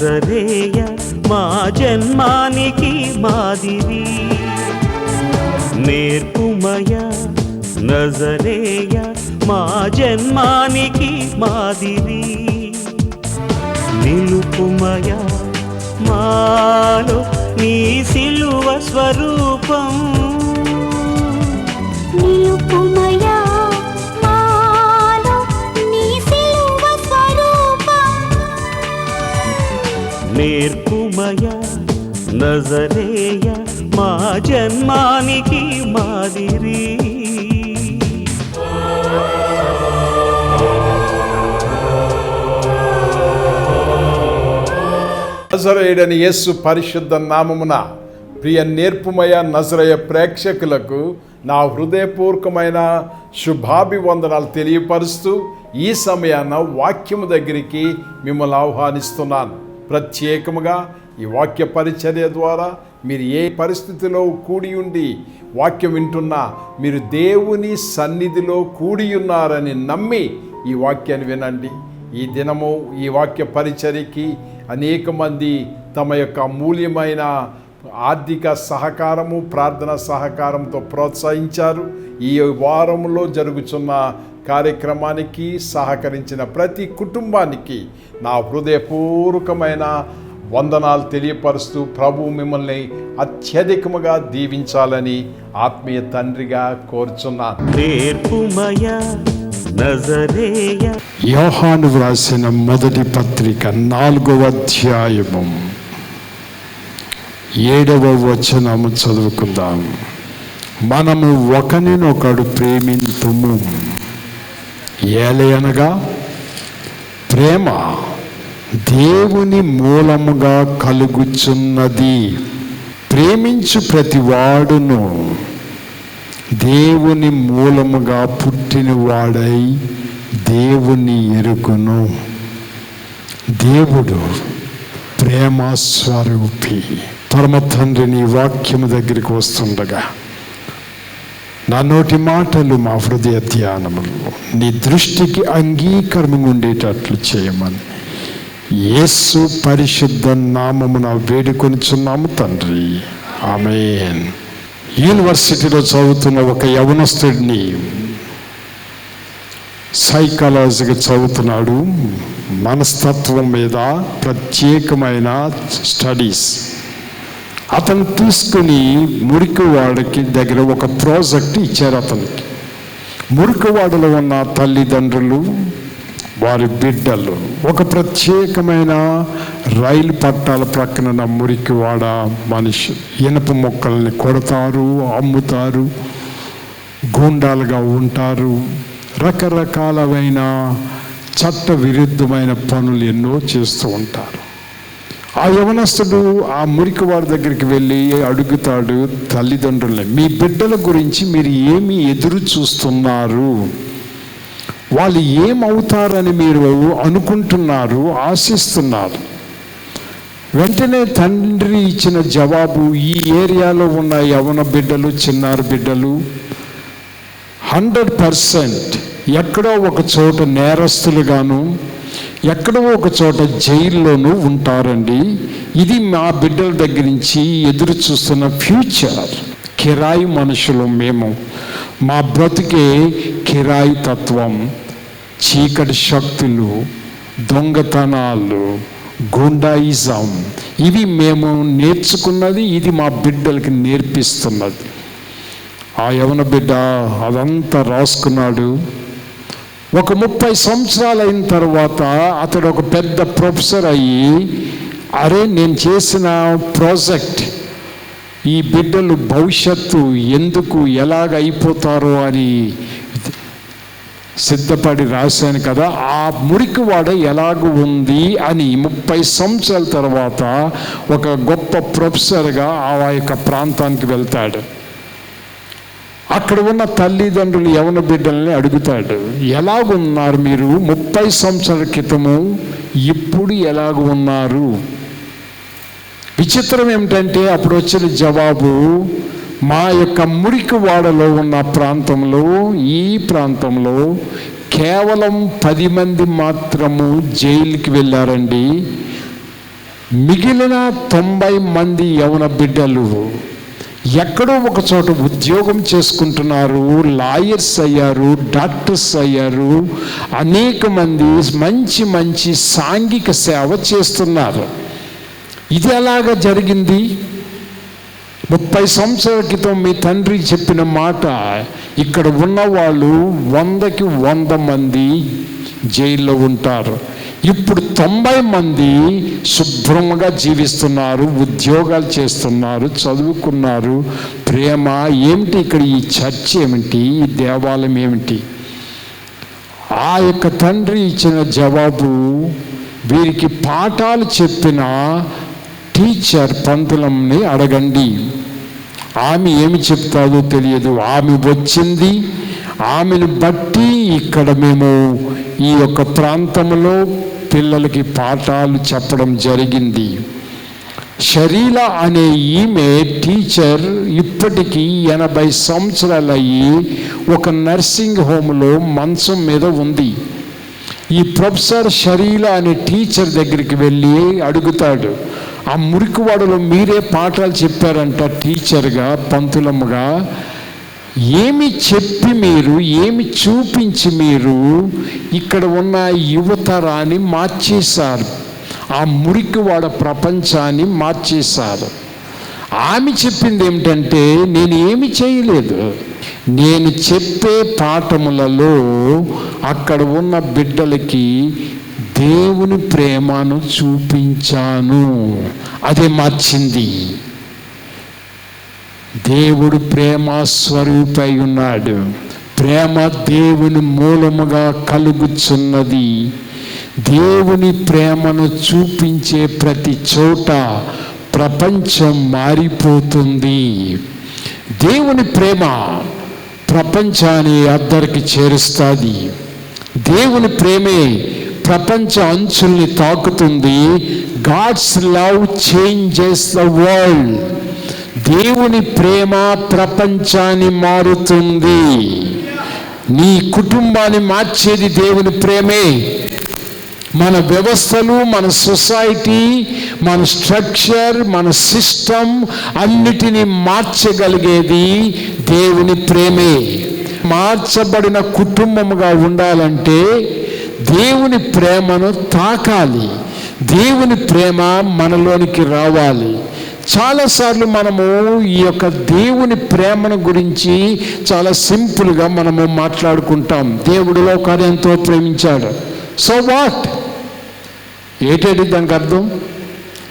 నేర్పుమయ మా జన్మానికి మాదిరి నేర్పుమయ నజరేయ మా జన్మానికి మాదిరి నిలుపుమయ మాలో నీ సిలువ స్వరూపం నజరేయ మా జన్మానికి మాదిరి. నజరేయుడని యేసు పరిశుద్ధ నామమున ప్రియ నేర్పుమయ నజరయ ప్రేక్షకులకు నా హృదయపూర్వకమైన శుభాభివందనాలు తెలియపరుస్తూ ఈ సమయాన వాక్యము దగ్గరికి మిమ్మల్ని ఆహ్వానిస్తున్నాను. ప్రత్యేకముగా ఈ వాక్య పరిచర్య ద్వారా మీరు ఏ పరిస్థితిలో కూడి ఉండి వాక్యం వింటున్నా మీరు దేవుని సన్నిధిలో కూడి ఉన్నారని నమ్మి ఈ వాక్యాన్ని వినండి. ఈ దినము ఈ వాక్య పరిచర్యకి అనేక మంది తమ యొక్క అమూల్యమైన ఆర్థిక సహకారము ప్రార్థన సహకారంతో ప్రోత్సహించారు. ఈ వారంలో జరుగుతున్న కార్యక్రమానికి సహకరించిన ప్రతి కుటుంబానికి నా హృదయపూర్వకమైన వందనాలు తెలియపరుస్తూ ప్రభు మిమ్మల్ని అత్యధికముగా దీవించాలని ఆత్మీయ తండ్రిగా కోరుచున్నాను. యోహాను వ్రాసిన మొదటి పత్రిక నాలుగవ అధ్యాయము. ఏడవ వచనము చదువుకుందాం. మనము ఒకరినొకడు ప్రేమింతుము. ఏలయనగా? ప్రేమ. దేవుని మూలముగా కలుగుచున్నది. ప్రేమించు ప్రతివాడును. దేవుని మూలముగా పుట్టినవాడై దేవుని ఎరుకును దేవుడు ప్రేమస్వరూపి పరమ తండ్రిని వాక్యము దగ్గరికి వస్తుండగా నా నోటి మాటలు మా హృదయ ధ్యానములు. నీ దృష్టికి అంగీకరము ఉండేటట్లు చేయమని. యేసు పరిశుద్ధ నామమున వేడుకొనిచున్నాము తండ్రి. ఆమెన్. యూనివర్సిటీలో చదువుతున్న ఒక యవనస్తుడిని సైకాలజీగా చదువుతున్నాడు. మనస్తత్వం మీద ప్రత్యేకమైన స్టడీస్. అతను తీసుకుని మురికివాడకి దగ్గర ఒక ప్రాజెక్ట్ ఇచ్చారు అతనికి. మురికివాడలో ఉన్న తల్లిదండ్రులు వారి బిడ్డలు. ఒక ప్రత్యేకమైన రైలు పట్టాల ప్రక్కన ఉన్న మురికివాడ మనిషి. ఇనప మొక్కల్ని కొడతారు అమ్ముతారు గూండాలుగా ఉంటారు. రకరకాలమైన చట్ట విరుద్ధమైన పనులు ఎన్నో చేస్తూ ఉంటారు. ఆ యవనస్తుడు ఆ మురికి వారి దగ్గరికి వెళ్ళి అడుగుతాడు తల్లిదండ్రుల్ని మీ బిడ్డల గురించి మీరు ఏమి ఎదురు చూస్తున్నారు? వాళ్ళు ఏమవుతారని మీరు అనుకుంటున్నారు ఆశిస్తున్నారు. వెంటనే తండ్రి ఇచ్చిన జవాబు ఈ ఏరియాలో ఉన్న యవన బిడ్డలు చిన్నారు బిడ్డలు హండ్రెడ్ పర్సెంట్ ఎక్కడో ఒక చోట నేరస్తులుగాను ఎక్కడో ఒక చోట జైల్లోనూ ఉంటారండి. ఇది మా బిడ్డల దగ్గర నుంచి ఎదురు చూస్తున్న ఫ్యూచర్. కిరాయి మనుషులు మేము. మా బ్రతికే కిరాయి తత్వం చీకటి శక్తులు దొంగతనాలు గుండాయిజం. ఇవి మేము నేర్చుకున్నది ఇది మా బిడ్డలకి నేర్పిస్తున్నది. ఆ యవన బిడ్డ అదంతా రాసుకున్నాడు. ఒక ముప్పై సంవత్సరాలు అయిన తర్వాత అతడు ఒక పెద్ద ప్రొఫెసర్ అయ్యి అరే నేను చేసిన ప్రాజెక్ట్ ఈ బిడ్డలు భవిష్యత్తు ఎందుకు ఎలాగ అయిపోతారో అని సిద్ధపడి రాశాను కదా ఆ మురికివాడ ఎలాగూ ఉంది అని ముప్పై సంవత్సరాల తర్వాత ఒక గొప్ప ప్రొఫెసర్గా ఆ యొక్క ప్రాంతానికి వెళ్తాడు. అక్కడ ఉన్న తల్లిదండ్రులు యవన బిడ్డల్ని అడుగుతాడు ఎలాగున్నారు మీరు ముప్పై సంవత్సరాల క్రితము? ఇప్పుడు ఎలాగ ఉన్నారు? విచిత్రం ఏమిటంటే అప్పుడు వచ్చిన జవాబు మా యొక్క మురికి వాడలో ఉన్న ప్రాంతంలో ఈ ప్రాంతంలో కేవలం పది మంది మాత్రము జైలుకి వెళ్ళారండి. మిగిలిన తొంభై మంది యవన బిడ్డలు. ఎక్కడో ఒక చోట ఉద్యోగం చేసుకుంటున్నారు లాయర్స్ అయ్యారు డాక్టర్స్ అయ్యారు. అనేక మంది మంచి మంచి సాంఘిక సేవ చేస్తున్నారు. ఇది ఎలాగ జరిగింది? ముప్పై సంవత్సరాల క్రితం మీ తండ్రి చెప్పిన మాట ఇక్కడ ఉన్న వాళ్ళు వందకి వంద మంది జైల్లో ఉంటారు. ఇప్పుడు తొంభై మంది శుభ్రంగా జీవిస్తున్నారు ఉద్యోగాలు చేస్తున్నారు చదువుకున్నారు. ప్రేమ ఏమిటి ఇక్కడ? ఈ చర్చ్ ఏమిటి? ఈ దేవాలయం ఏమిటి? ఆ యొక్క తండ్రి ఇచ్చిన జవాబు వీరికి పాఠాలు చెప్పిన టీచర్ పంతులంని అడగండి. ఆమె ఏమి చెప్తాదో తెలియదు. ఆమె వచ్చింది. ఆమెను బట్టి ఇక్కడ మేము ఈ యొక్క ప్రాంతంలో పిల్లలకి పాఠాలు చెప్పడం జరిగింది. షరీల అనే ఈమె టీచర్ ఇప్పటికీ ఎనభై సంవత్సరాలు అయ్యి ఒక నర్సింగ్ హోమ్లో మంచం మీద ఉంది. ఈ ప్రొఫెసర్ షరీల అనే టీచర్ దగ్గరికి వెళ్ళి అడుగుతాడు. ఆ మురికివాడలో మీరే పాఠాలు చెప్పారంట టీచర్గా పంతులమ్మగా. ఏమి చెప్పి మీరు ఏమి చూపించి మీరు ఇక్కడ ఉన్న యువతరాన్ని మార్చేశారు? ఆ మురికివాడ ప్రపంచాన్ని మార్చేశారు. ఆమె చెప్పింది ఏమిటంటే నేను ఏమి చేయలేదు. నేను చెప్పే పాఠములలో అక్కడ ఉన్న బిడ్డలకి దేవుని ప్రేమను చూపించాను. అదే మార్చింది. దేవుడు ప్రేమ స్వరూపై ఉన్నాడు. ప్రేమ దేవుని మూలముగా కలుగుచున్నది. దేవుని ప్రేమను చూపించే ప్రతి చోట ప్రపంచం మారిపోతుంది. దేవుని ప్రేమ ప్రపంచాన్ని అద్దరికి చేరుస్తుంది. దేవుని ప్రేమే ప్రపంచ అంచుల్ని తాకుతుంది. God's love changes the world దేవుని ప్రేమ ప్రపంచాన్ని మారుతుంది. నీ కుటుంబాన్ని మార్చేది దేవుని ప్రేమే. మన వ్యవస్థలు మన సొసైటీ మన స్ట్రక్చర్ మన సిస్టమ్ అన్నిటినీ మార్చగలిగేది దేవుని ప్రేమే. మార్చబడిన కుటుంబముగా ఉండాలంటే దేవుని ప్రేమను తాకాలి. దేవుని ప్రేమ మనలోనికి రావాలి. చాలాసార్లు మనము ఈ యొక్క దేవుని ప్రేమను గురించి చాలా సింపుల్గా మనము మాట్లాడుకుంటాం. దేవుడు లోకాన్ని ఎంతో ప్రేమించాడు. So what? ఏటేటి దానికి అర్థం?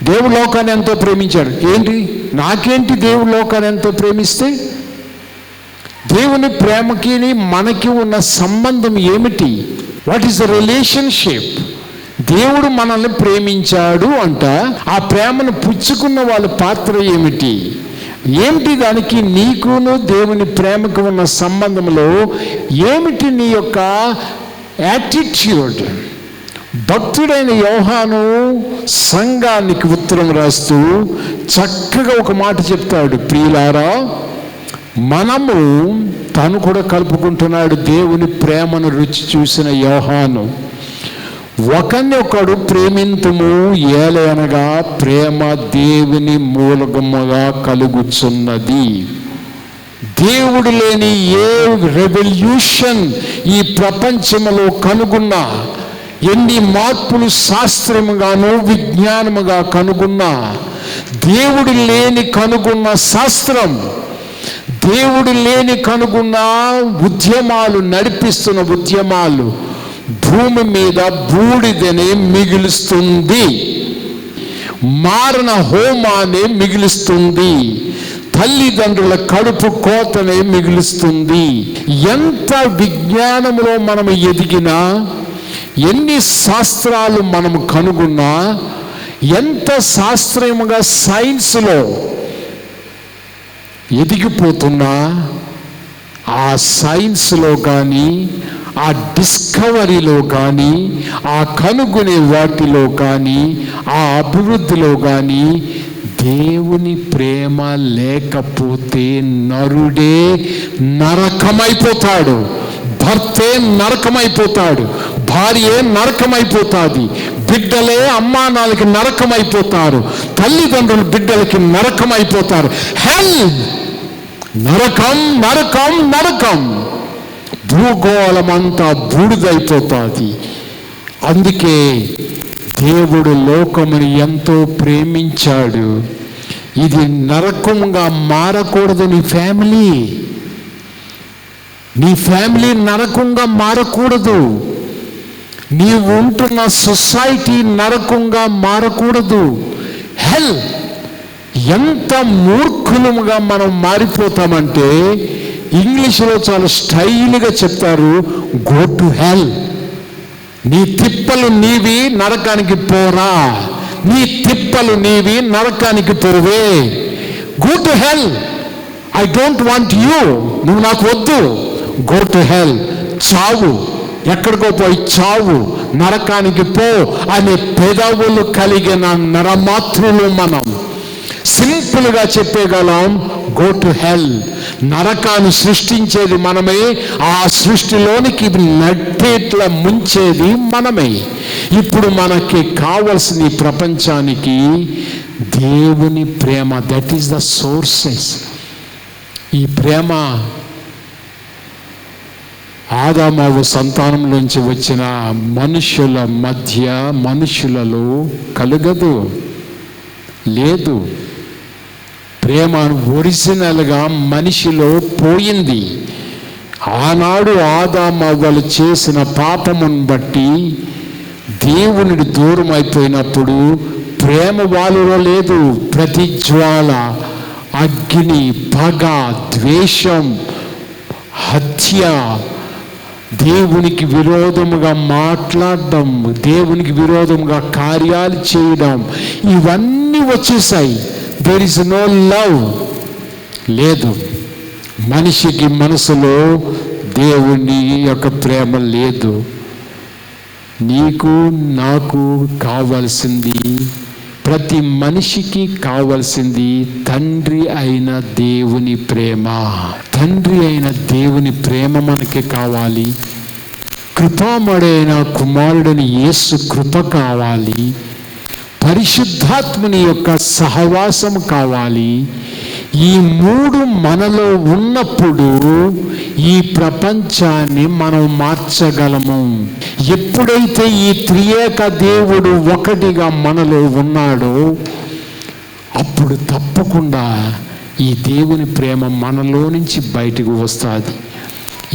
దేవుడు లోకాన్ని ఎంతో ప్రేమించాడు. ఏంటి? నాకేంటి దేవుడు లోకాన్ని ఎంతో ప్రేమిస్తే? దేవుని ప్రేమకి మనకి ఉన్న సంబంధం ఏమిటి? వాట్ ఈస్ ద రిలేషన్షిప్ దేవుడు మనల్ని ప్రేమించాడు అంట. ఆ ప్రేమను పుచ్చుకున్న వాళ్ళ పాత్ర ఏమిటి? ఏమిటి దానికి నీకును దేవుని ప్రేమకు ఉన్న సంబంధంలో ఏమిటి నీ యొక్క యాటిట్యూడ్ భక్తుడైన యోహాను సంఘానికి ఉత్తరం రాస్తూ చక్కగా ఒక మాట చెప్తాడు. ప్రియులారా మనము తను కూడా కలుపుకుంటున్నాడు. దేవుని ప్రేమను రుచి చూసిన యోహాను ఒకని ఒకడు ప్రేమింతుము ఏలనగా ప్రేమ దేవుని మూలకముగా కలుగుచున్నది. దేవుడు లేని ఏ రెవల్యూషన్ ఈ ప్రపంచంలో కనుగొన్నా ఎన్ని మార్పులు శాస్త్రముగాను విజ్ఞానముగా కనుగొన్నా దేవుడు లేని కనుగొన్న శాస్త్రం దేవుడు లేని కనుగొన్న ఉద్యమాలు నడిపిస్తున్న ఉద్యమాలు భూమి మీద బూడిదని మిగులుస్తుంది. మారణ హోమాన్ని మిగులుస్తుంది. తల్లిదండ్రుల కడుపు కోతనే మిగులుస్తుంది. ఎంత విజ్ఞానంలో మనం ఎదిగినా ఎన్ని శాస్త్రాలు మనం కనుగొన్నా ఎంత శాస్త్రముగా సైన్స్లో ఎదిగిపోతున్నా ఆ సైన్స్లో కానీ ఆ డిస్కవరీలో కానీ ఆ కనుగొనే వాటిలో కానీ ఆ అభివృద్ధిలో కానీ దేవుని ప్రేమ లేకపోతే నరుడే నరకమైపోతాడు. భర్తే నరకమైపోతాడు. భార్యే నరకమైపోతుంది. బిడ్డలే అమ్మానాలకి నరకమైపోతారు. తల్లిదండ్రులు బిడ్డలకి నరకమైపోతారు. హెల్! నరకం నరకం నరకం. భూగోళమంతా బూడిదైపోతుంది. అందుకే దేవుడు లోకముని ఎంతో ప్రేమించాడు. ఇది నరకంగా మారకూడదు నీ ఫ్యామిలీ. నీ ఫ్యామిలీ నరకంగా మారకూడదు. నీవు ఉంటున్న సొసైటీ నరకంగా మారకూడదు. హెల్ ఎంత మూర్ఖులముగా మనం మారిపోతామంటే ఇంగ్లీష్లో చాలా స్టైల్గా చెప్తారు గో టు హెల్ నీ తిప్పలు నీవి నరకానికి పోరా. నీ తిప్పలు నీవి నరకానికి పోవే. Go to hell I don't want you నువ్వు నాకు వద్దు. గో టు హెల్ చావు. ఎక్కడికో పోయి చావు నరకానికి పో అనే పెదవులు కలిగిన నరమాతృలు మనం. సింపుల్గా చెప్పగలం గో టు హెల్ నరకాన్ని సృష్టించేది మనమే ఆ సృష్టిలోనికి నట్టేట్ల ముంచేది మనమే. ఇప్పుడు మనకి కావలసిన ప్రపంచానికి దేవుని ప్రేమ దట్ ఈస్ ద సోర్సెస్ ఈ ప్రేమ ఆదామావు సంతానంలోంచి వచ్చిన మనుషుల మధ్య మనుషులలో కలగదు లేదు. ప్రేమ ఒరిజినల్గా మనిషిలో పోయింది. ఆనాడు ఆదామవ్వలు చేసిన పాపమును బట్టి దేవునికి దూరం అయిపోయినప్పుడు ప్రేమ వాళ్ళలో లేదు. ప్రతి జ్వాల అగ్ని పగ ద్వేషం హత్య దేవునికి విరోధముగా మాట్లాడడం దేవునికి విరోధముగా కార్యాలు చేయడం ఇవన్నీ వచ్చేసాయి. దేర్ ఇస్ నో లవ్ లేదు. మనిషికి మనసులో దేవుని యొక్క ప్రేమ లేదు. నీకు నాకు కావాల్సింది ప్రతి మనిషికి కావలసింది తండ్రి అయిన దేవుని ప్రేమ. తండ్రి అయిన దేవుని ప్రేమ మనకి కావాలి. కృపామడైన కుమారుడని యేసు కృప కావాలి. పరిశుద్ధాత్ముని యొక్క సహవాసం కావాలి. ఈ మూడు మనలో ఉన్నప్పుడు ఈ ప్రపంచాన్ని మనం మార్చగలము. ఎప్పుడైతే ఈ త్రియేక దేవుడు ఒకటిగా మనలో ఉన్నాడో అప్పుడు తప్పకుండా ఈ దేవుని ప్రేమ మనలో నుంచి బయటకు వస్తుంది.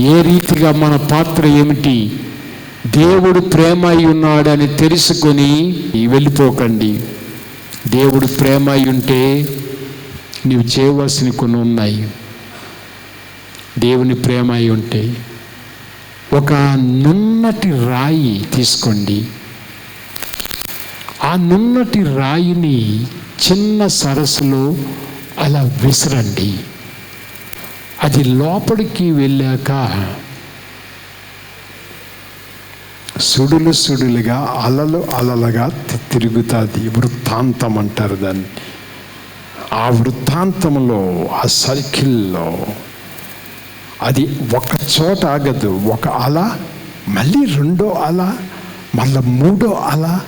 ఏ రీతిగా మన పాత్ర ఏమిటి? దేవుడు ప్రేమ అయి ఉన్నాడని తెలుసుకొని వెళ్ళిపోకండి. దేవుడు ప్రేమ అయి ఉంటే నీవు చేయవలసిన కొన్ని ఉన్నాయి. దేవుని ప్రేమ అయి ఉంటే ఒక నున్నటి రాయి తీసుకోండి. ఆ నున్నటి రాయిని చిన్న సరస్సులో అలా విసరండి. అది లోపలికి వెళ్ళాక సుడులు సుడులుగా అలలు అలలుగా తి- తిరుగుతుంది. వృత్తాంతం అంటారు దాన్ని. ఆ వృత్తాంతంలో ఆ సర్కిల్లో అది ఒక చోట ఆగదు. ఒక అల మళ్ళీ రెండో అల మళ్ళీ మూడో అల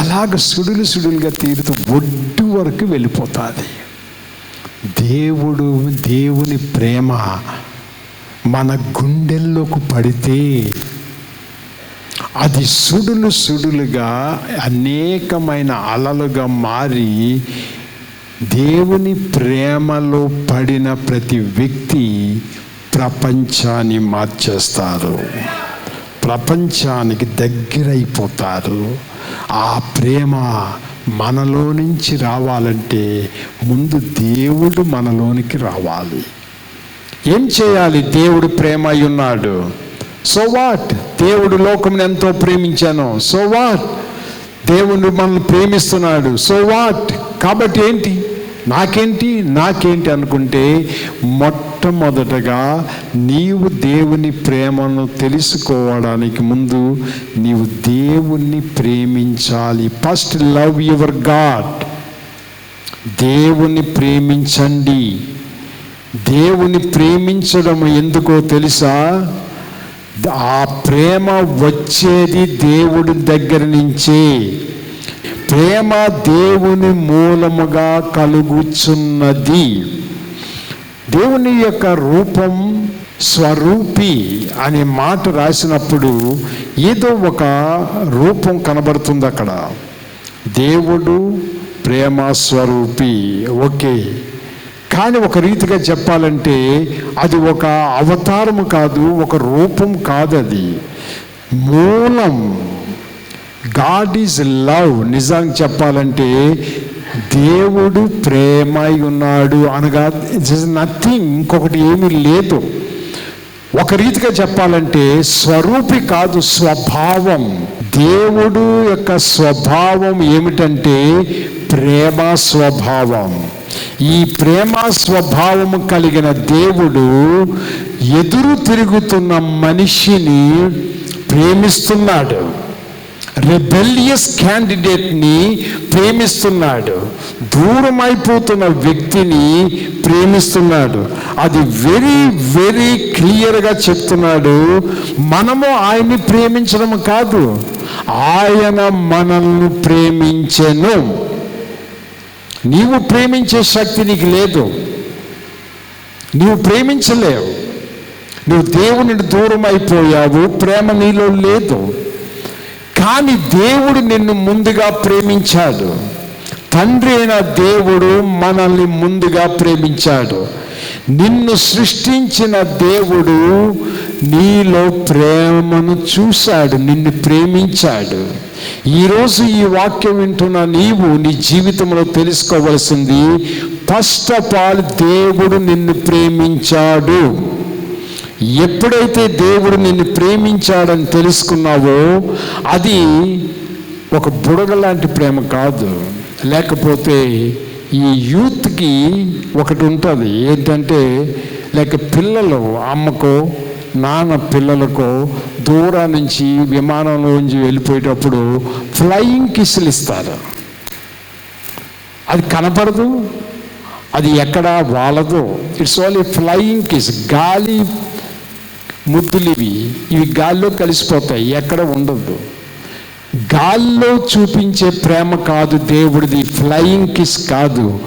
అలాగ సుడులు సుడులుగా తీరుతూ ఒడ్డు వరకు వెళ్ళిపోతుంది. దేవుడు దేవుని ప్రేమ మన గుండెల్లోకి పడితే అది సుడులు సుడులుగా అనేకమైన అలలుగా మారి దేవుని ప్రేమలో పడిన ప్రతి వ్యక్తి ప్రపంచాన్ని మార్చేస్తారు. ప్రపంచానికి దగ్గరైపోతారు. ఆ ప్రేమ మనలో నుంచి రావాలంటే ముందు దేవుడు మనలోనికి రావాలి. ఏం చేయాలి? దేవుడు ప్రేమ అయి ఉన్నాడు. సో వాట్ దేవుడు లోకం ఎంతో ప్రేమించాను. సో వాట్ దేవుడు మనల్ని ప్రేమిస్తున్నాడు. సో వాట్ కాబట్టి ఏంటి? నాకేంటి? నాకేంటి అనుకుంటే మొట్టమొదటగా నీవు దేవుని ప్రేమను తెలుసుకోవడానికి ముందు నీవు దేవుణ్ణి ప్రేమించాలి. ఫస్ట్ లవ్ యువర్ గాడ్ దేవుణ్ణి ప్రేమించండి. దేవుని ప్రేమించడం ఎందుకో తెలుసా? ఆ ప్రేమ వచ్చేది దేవుడి దగ్గర నుంచే. ప్రేమ దేవుని మూలముగా కలుగుచున్నది. దేవుని యొక్క రూపం స్వరూపి అనే మాట రాసినప్పుడు ఏదో ఒక రూపం కనబడుతుంది అక్కడ. దేవుడు ప్రేమ స్వరూపి. ఓకే. కానీ ఒక రీతిగా చెప్పాలంటే అది ఒక అవతారము కాదు ఒక రూపం కాదు అది మూలం గాడ్ ఈజ్ లవ్ నిజంగా చెప్పాలంటే దేవుడు ప్రేమ అయి ఉన్నాడు అనగా ఇట్ ఇస్ నథింగ్ ఇంకొకటి ఏమీ లేదు. ఒక రీతిగా చెప్పాలంటే స్వరూపి కాదు స్వభావం. దేవుడు యొక్క స్వభావం ఏమిటంటే ప్రేమ స్వభావం. ఈ ప్రేమ స్వభావము కలిగిన దేవుడు ఎదురు తిరుగుతున్న మనిషిని ప్రేమిస్తున్నాడు. రెబెలియస్ క్యాండిడేట్ని ప్రేమిస్తున్నాడు. దూరం అయిపోతున్న వ్యక్తిని ప్రేమిస్తున్నాడు. అది వెరీ వెరీ క్లియర్గా చెప్తున్నాడు. మనము ఆయన్ని ప్రేమించడం కాదు. ఆయన మనల్ని ప్రేమించెను. నీవు ప్రేమించే శక్తి నీకు లేదు. నీవు ప్రేమించలేవు. నువ్వు దేవుని దూరం అయిపోయావు ప్రేమ నీలో లేదు. కానీ దేవుడు నిన్ను ముందుగా ప్రేమించాడు. తండ్రి అయిన దేవుడు మనల్ని ముందుగా ప్రేమించాడు. నిన్ను సృష్టించిన దేవుడు నీలో ప్రేమను చూశాడు నిన్ను ప్రేమించాడు. ఈరోజు ఈ వాక్యం వింటున్న నీవు నీ జీవితంలో తెలుసుకోవలసింది ఫస్ట్ ఆఫ్ ఆల్ దేవుడు నిన్ను ప్రేమించాడు. ఎప్పుడైతే దేవుడు నిన్ను ప్రేమించాడని తెలుసుకున్నావో అది ఒక బుడగ లాంటి ప్రేమ కాదు. లేకపోతే ఈ యూత్కి ఒకటి ఉంటుంది. ఏంటంటే లేక పిల్లలు అమ్మకో నాన్న పిల్లలకో దూరం నుంచి విమానంలోంచి వెళ్ళిపోయేటప్పుడు ఫ్లయింగ్ కిస్సులు ఇస్తారు. అది కనపడదు. అది ఎక్కడ వాళ్ళదు ఇట్స్ ఓన్లీ ఫ్లయింగ్ కిస్ గాలి ముద్దులు ఇవి ఇవి గాల్లో కలిసిపోతాయి ఎక్కడ ఉండదు గాల్లో చూపించే ప్రేమ కాదు దేవుడిది ఫ్లయింగ్ కిస్ కాదు.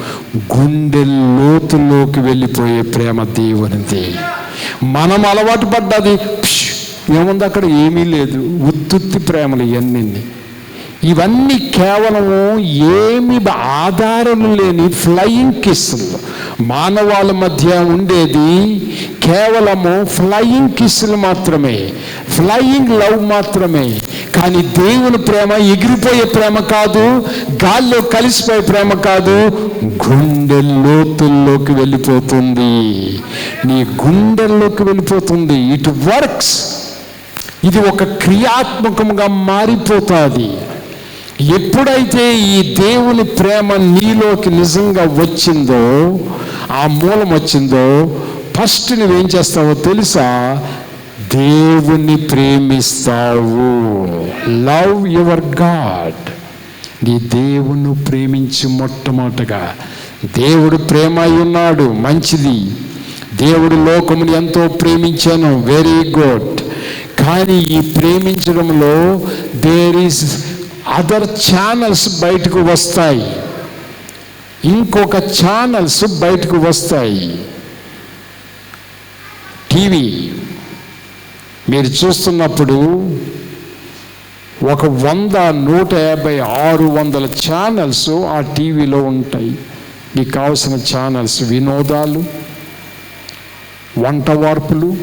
గుండె లోతులోకి వెళ్ళిపోయే ప్రేమ దేవునిది. మనం అలవాటు పడ్డది ఏముంది అక్కడ? ఏమీ లేదు. ఉత్తుత్తి ప్రేమలు ఇవన్నీ ఇవన్నీ కేవలము ఏమి ఆధారం లేని ఫ్లయింగ్ కిస్సులు మానవాళి మధ్య ఉండేది కేవలము ఫ్లయింగ్ కిస్సులు మాత్రమే. ఫ్లయింగ్ లవ్ మాత్రమే. కానీ దేవుని ప్రేమ ఎగిరిపోయే ప్రేమ కాదు గాల్లో కలిసిపోయే ప్రేమ కాదు గుండె లోతుల్లోకి వెళ్ళిపోతుంది. నీ గుండెల్లోకి వెళ్ళిపోతుంది. ఇట్ వర్క్స్ ఇది ఒక క్రియాత్మకంగా మారిపోతుంది. ఎప్పుడైతే ఈ దేవుని ప్రేమ నీలోకి నిజంగా వచ్చిందో ఆ మూలం వచ్చిందో ఫస్ట్ నువ్వేం చేస్తావో తెలుసా? దేవుని ప్రేమిస్తావు. లవ్ యువర్ గాడ్ నీ దేవుని ప్రేమించి మొట్టమొదటగా. దేవుడు ప్రేమ అయి ఉన్నాడు మంచిది. దేవుడు లోకముని ఎంతో ప్రేమించాను వెరీ గుడ్ కానీ ఈ ప్రేమించడంలో దేర్ ఈస్ అదర్ ఛానల్స్ బయటకు వస్తాయి. ఇంకొక ఛానల్స్ బయటకు వస్తాయి. టీవీ. మీరు చూస్తున్నప్పుడు ఒక వంద నూట యాభై ఆరు వందల ఛానల్స్ ఆ టీవీలో ఉంటాయి. మీకు కావాల్సిన ఛానల్స్ వినోదాలు వంట వార్పులు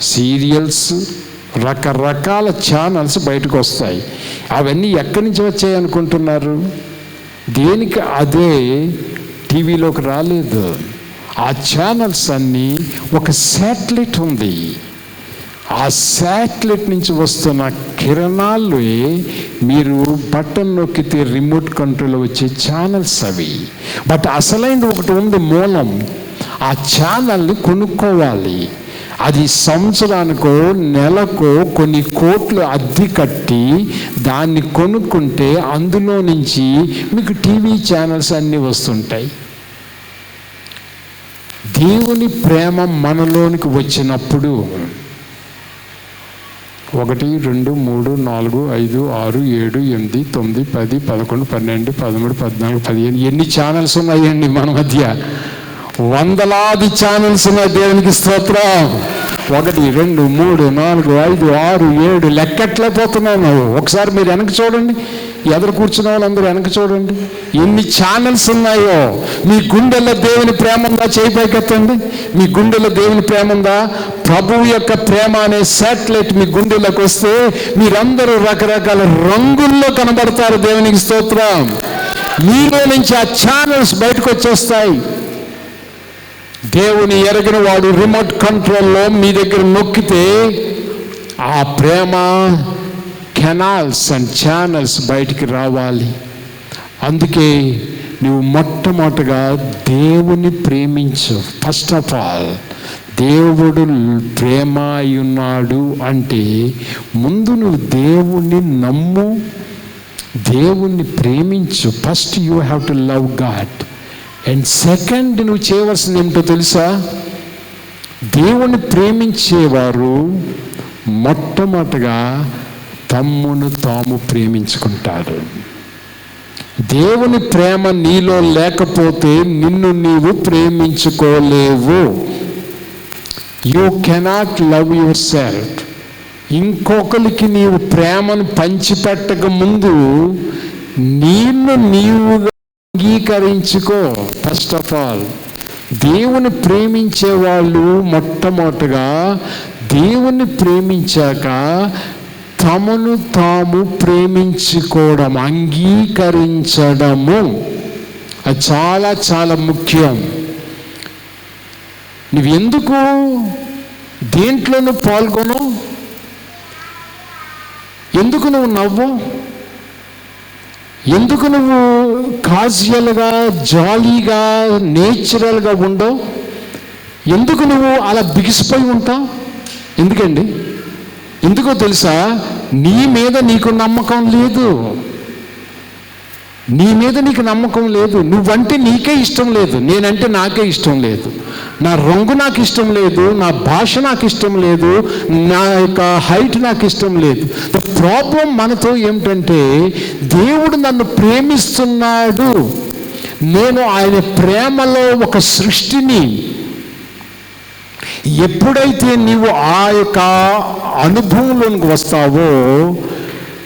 సీరియల్స్ రకరకాల ఛానల్స్ బయటకు వస్తాయి. అవన్నీ ఎక్కడి నుంచి వచ్చాయి అనుకుంటున్నారు? దేనికి అదే టీవీలోకి రాలేదు. ఆ ఛానల్స్ అన్నీ ఒక శాటిలైట్ ఉంది. ఆ శాటిలైట్ నుంచి వస్తున్న కిరణాలు మీరు బటన్ నొక్కితే రిమోట్ కంట్రోల్ వచ్చే ఛానల్స్ అవి. బట్ అసలైంది ఒకటి ఉంది మూలం. ఆ ఛానల్ని కొనుక్కోవాలి. అది సంవత్సరానికో నెలకో కొన్ని కోట్లు అద్దె కట్టి దాన్ని కొనుక్కుంటే అందులో నుంచి మీకు టీవీ ఛానల్స్ అన్నీ వస్తుంటాయి. దేవుని ప్రేమ మనలోనికి వచ్చినప్పుడు ఒకటి రెండు మూడు నాలుగు ఐదు ఆరు ఏడు ఎనిమిది తొమ్మిది పది పదకొండు పన్నెండు పదమూడు పద్నాలుగు పదిహేను ఎన్ని ఛానల్స్ ఉన్నాయండి మన మధ్య? వందలాది ఛానల్స్ ఉన్నాయి దేవునికి స్తోత్రం. ఒకటి రెండు మూడు నాలుగు ఐదు ఆరు ఏడు లెక్కట్లే పోతున్నాను ఒకసారి మీరు వెనక్కి చూడండి. ఎదురు కూర్చున్న వాళ్ళందరూ వెనక చూడండి. ఎన్ని ఛానల్స్ ఉన్నాయో. మీ గుండెల్లో దేవుని ప్రేమ ఉందా? చేయి మీ గుండెల్లో దేవుని ప్రేమ ఉందా? ప్రభువు యొక్క ప్రేమ అనే శాటిలైట్ మీ గుండెలకు వస్తే మీరందరూ రకరకాల రంగుల్లో కనబడతారు దేవునికి స్తోత్రం. మీలో నుంచి ఆ ఛానల్స్ బయటకు వచ్చేస్తాయి. దేవుని ఎరగిన వాడు రిమోట్ కంట్రోల్లో మీ దగ్గర నొక్కితే ఆ ప్రేమ కెనాల్స్ అండ్ ఛానల్స్ బయటికి రావాలి. అందుకే నువ్వు మొట్టమొదటగా దేవుని ప్రేమించు. ఫస్ట్ ఆఫ్ ఆల్ దేవుడు ప్రేమ అయి ఉన్నాడు అంటే ముందు నువ్వు దేవుణ్ణి నమ్ము దేవుణ్ణి ప్రేమించు. First you have to love God and second నువ్వు చేయవలసింది ఏమిటో తెలుసా? దేవుణ్ణి ప్రేమించేవారు మొట్టమొదటగా తమ్మును తాము ప్రేమించుకుంటారు. దేవుని ప్రేమ నీలో లేకపోతే నిన్ను నీవు ప్రేమించుకోలేవు. You cannot love yourself ఇంకొకరికి నీవు ప్రేమను పంచిపెట్టక ముందు నిన్ను నీవుగా అంగీకరించుకో. ఫస్ట్ ఆఫ్ ఆల్ దేవుని ప్రేమించే వాళ్ళు మొట్టమొదటగా దేవుని ప్రేమించాక తమను తాము ప్రేమించుకోవడం అంగీకరించడము. అది చాలా చాలా ముఖ్యం. నువ్వెందుకు దేంట్లోనూ పాల్గొను ఎందుకు నువ్వు నవ్వు? ఎందుకు నువ్వు కాజువల్గా జాలీగా నేచురల్గా ఉండవు? ఎందుకు నువ్వు అలా బిగిసిపోయి ఉంటావు? ఎందుకండి? ఎందుకో తెలుసా? నీ మీద నీకు నమ్మకం లేదు. నీ మీద నీకు నమ్మకం లేదు. నువ్వంటే నీకే ఇష్టం లేదు. నేనంటే నాకే ఇష్టం లేదు. నా రంగు నాకు ఇష్టం లేదు నా భాష నాకు ఇష్టం లేదు నా యొక్క హైట్ నాకు ఇష్టం లేదు. ద ప్రాబ్లం మనతో ఏమిటంటే దేవుడు నన్ను ప్రేమిస్తున్నాడు. నేను ఆయన ప్రేమలో ఒక సృష్టిని. ఎప్పుడైతే నీవు ఆ యొక్క అనుభవంలోనికి వస్తావో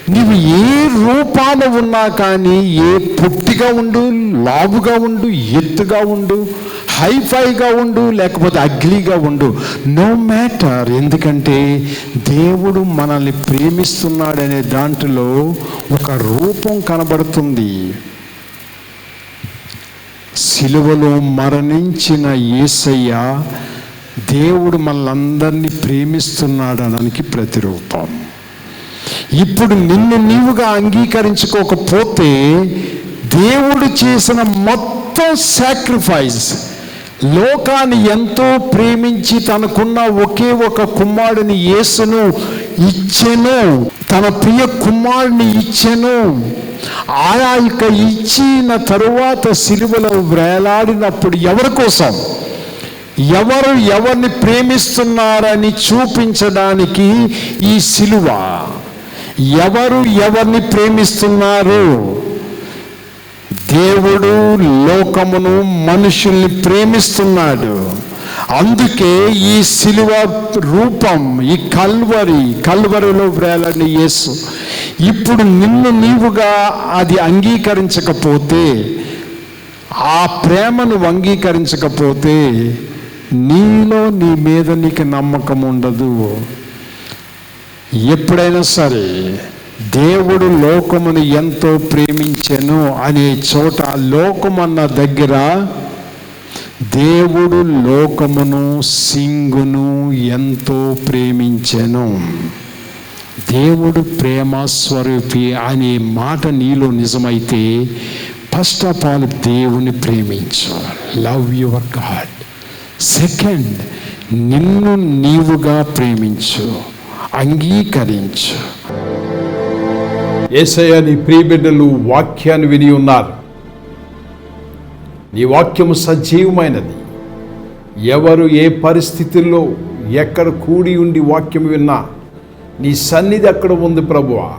నీవు ఏ రూపాన ఉన్నా కానీ ఏ పొట్టిగా ఉండు లావుగా ఉండు ఎత్తుగా ఉండు హైఫైగా ఉండు లేకపోతే అగ్లీగా ఉండు. నో మ్యాటర్ ఎందుకంటే దేవుడు మనల్ని ప్రేమిస్తున్నాడనే దాంట్లో ఒక రూపం కనబడుతుంది. సిలువలో మరణించిన యేసయ్య దేవుడు మనల్ని ప్రేమిస్తున్నాడనడానికి ప్రతిరూపం. ఇప్పుడు నిన్ను నీవుగా అంగీకరించుకోకపోతే దేవుడు చేసిన మొత్తం సాక్రిఫైస్ లోకాన్ని ఎంతో ప్రేమించి తనకున్న ఒకే ఒక కుమారుని యేసును ఇచ్చెను. తన ప్రియ కుమారుని ఇచ్చెను. ఆయా ఇక ఇచ్చిన తరువాత సిలువలో వేలాడినప్పుడు ఎవరి కోసం? ఎవరు ఎవరిని ప్రేమిస్తున్నారని చూపించడానికి ఈ సిలువ. ఎవరు ఎవరిని ప్రేమిస్తున్నారు? దేవుడు లోకమును మనుషుల్ని ప్రేమిస్తున్నాడు. అందుకే ఈ సిలువ రూపం ఈ కల్వరి కల్వరిలో వేలని యేసు ఇప్పుడు నిన్ను నీవుగా అది అంగీకరించకపోతే ఆ ప్రేమను అంగీకరించకపోతే నీలో నీ మీద నీకు నమ్మకం ఉండదు. ఎప్పుడైనా సరే దేవుడు లోకమును ఎంతో ప్రేమించెను అనే చోట లోకమన్న దగ్గర దేవుడు లోకమును సింగును ఎంతో ప్రేమించెను. దేవుడు ప్రేమ స్వరూపి అనే మాట నీలో నిజమైతే ఫస్ట్ ఆఫ్ ఆల్ దేవుని ప్రేమించు. Love your God. సెకండ్ నిన్ను నీవుగా ప్రేమించు. అంగీకరించు. ఏసయ్య నీ ప్రియబిడ్డలు వాక్యాన్ని విని ఉన్నారు. నీ వాక్యము సజీవమైనది. ఎవరు ఏ పరిస్థితుల్లో ఎక్కడ కూడి ఉండి వాక్యం విన్నా నీ సన్నిధి అక్కడ ఉంది ప్రభువా.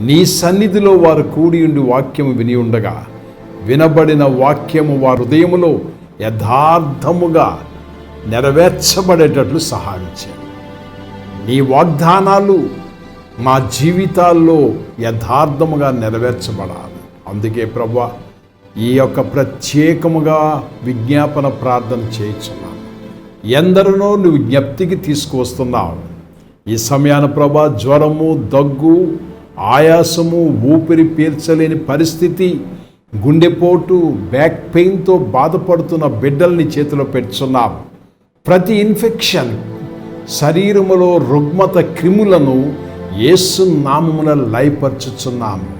నీ సన్నిధిలో వారు కూడి ఉండి వాక్యం విని ఉండగా వినబడిన వాక్యము వారి హృదయములో యథార్థముగా నెరవేర్చబడేటట్లు సహాయం చేయండి నీ వాగ్దానాలు మా జీవితాల్లో యథార్థముగా నెరవేర్చబడాలి. అందుకే ప్రభా ఈ యొక్క ప్రత్యేకముగా విజ్ఞాపన ప్రార్థన చేయించున్నాను. ఎందరినో నువ్వు జ్ఞప్తికి తీసుకువస్తున్నావు. ఈ సమయాన ప్రభా జ్వరము దగ్గు ఆయాసము ఊపిరి పీల్చలేని పరిస్థితి గుండెపోటు బ్యాక్ పెయిన్తో బాధపడుతున్న బిడ్డల్ని చేతిలో పెట్టుచున్నాం ప్రతి ఇన్ఫెక్షన్ శరీరములో రుగ్మత క్రిములను యేసు నామమున లయపరచుచున్నాము.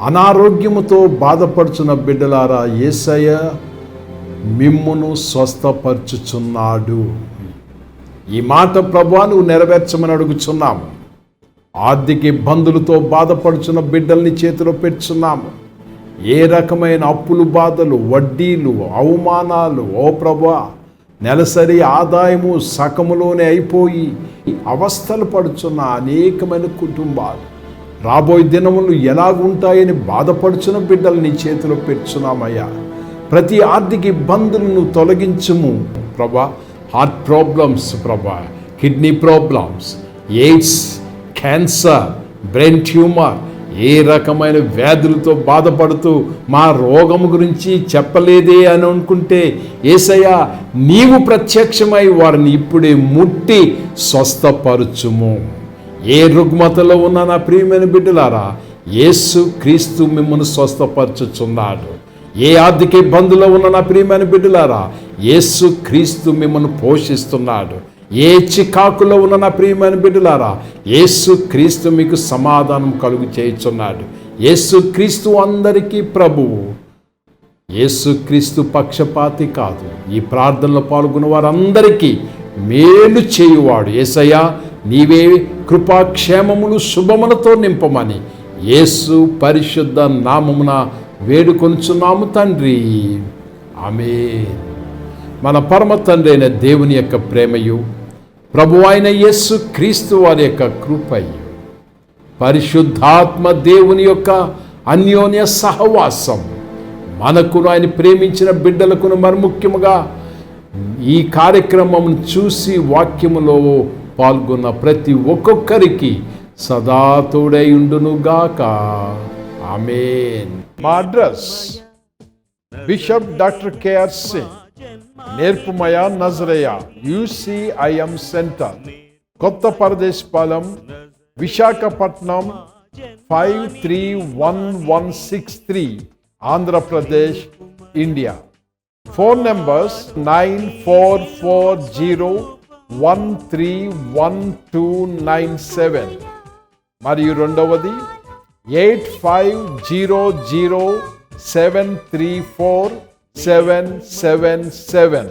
అనారోగ్యముతో బాధపడుచున్న బిడ్డలారా యేసయ్య మిమ్మును స్వస్థపరచుచున్నాడు. ఈ మాట ప్రభా నువ్వు నెరవేర్చమని అడుగుచున్నాము. ఆర్థిక ఇబ్బందులతో బాధపడుచున్న బిడ్డల్ని చేతిలో పెట్టుచున్నాము. ఏ రకమైన అప్పులు బాధలు వడ్డీలు అవమానాలు ఓ ప్రభా నెలసరి ఆదాయము సకములోనే అయిపోయి అవస్థలు పడుచున్న అనేకమైన కుటుంబాలు. రాబోయే దినములు ఎలాగుంటాయని బాధపడుచున్న బిడ్డలు నీ చేతిలో పెట్టుచున్నామయ్యా. ప్రతి ఆర్థిక ఇబ్బందులను తొలగించుము ప్రభా. హార్ట్ ప్రాబ్లమ్స్ ప్రభా. Kidney problems AIDS cancer brain tumour ఏ రకమైన వ్యాధులతో బాధపడుతూ మా రోగము గురించి చెప్పలేదే అని అనుకుంటే ఏసయ్య నీవు ప్రత్యక్షమై వారిని ఇప్పుడే ముట్టి స్వస్థపరచుము. ఏ రుగ్మతలో ఉన్న నా ప్రియమైన బిడ్డలారా యేసు క్రీస్తు మిమ్మల్ని స్వస్థపరచుచున్నాడు. ఏ ఆర్థిక ఇబ్బందులో ఉన్న నా ప్రియమైన బిడ్డలారా యేసు క్రీస్తు మిమ్మల్ని పోషిస్తున్నాడు. ఏ చికాకులో ఉన్న నా ప్రియమైన బిడ్డలారా యేసు క్రీస్తు మీకు సమాధానం కలుగు చేయుచున్నాడు. యేసు క్రీస్తు అందరికీ ప్రభువు. యేసుక్రీస్తు పక్షపాతి కాదు. ఈ ప్రార్థనలో పాల్గొన్న వారందరికీ మేలు చేయువాడు. ఏసయ్యా నీవే కృపాక్షేమములు శుభములతో నింపమని యేసు పరిశుద్ధ నామమున వేడుకొనుచున్నాము తండ్రి. ఆమె మన పరమ తండ్రి అయిన దేవుని యొక్క ప్రేమయు ప్రభు అయిన యేసు క్రీస్తు వారి యొక్క కృపయు. పరిశుద్ధాత్మ దేవుని యొక్క అన్యోన్య సహవాసం. మనకును ఆయన ప్రేమించిన బిడ్డలకును మరి ముఖ్యముగా ఈ కార్యక్రమం చూసి వాక్యములో పాల్గొన్న ప్రతి ఒక్కొక్కరికి సదా తోడై ఉండునుగాక. ఆమేన్. మా address. Bishop doctor KR Singh. నేర్పుమయ నజరయ? UCIM centre. Kotha Paradesipalem Visakhapatnam five three one one six three Andhra Pradesh India. Phone numbers nine four four zero one three one two nine seven. మరియు రెండవది eight five zero zero seven three four seven seven seven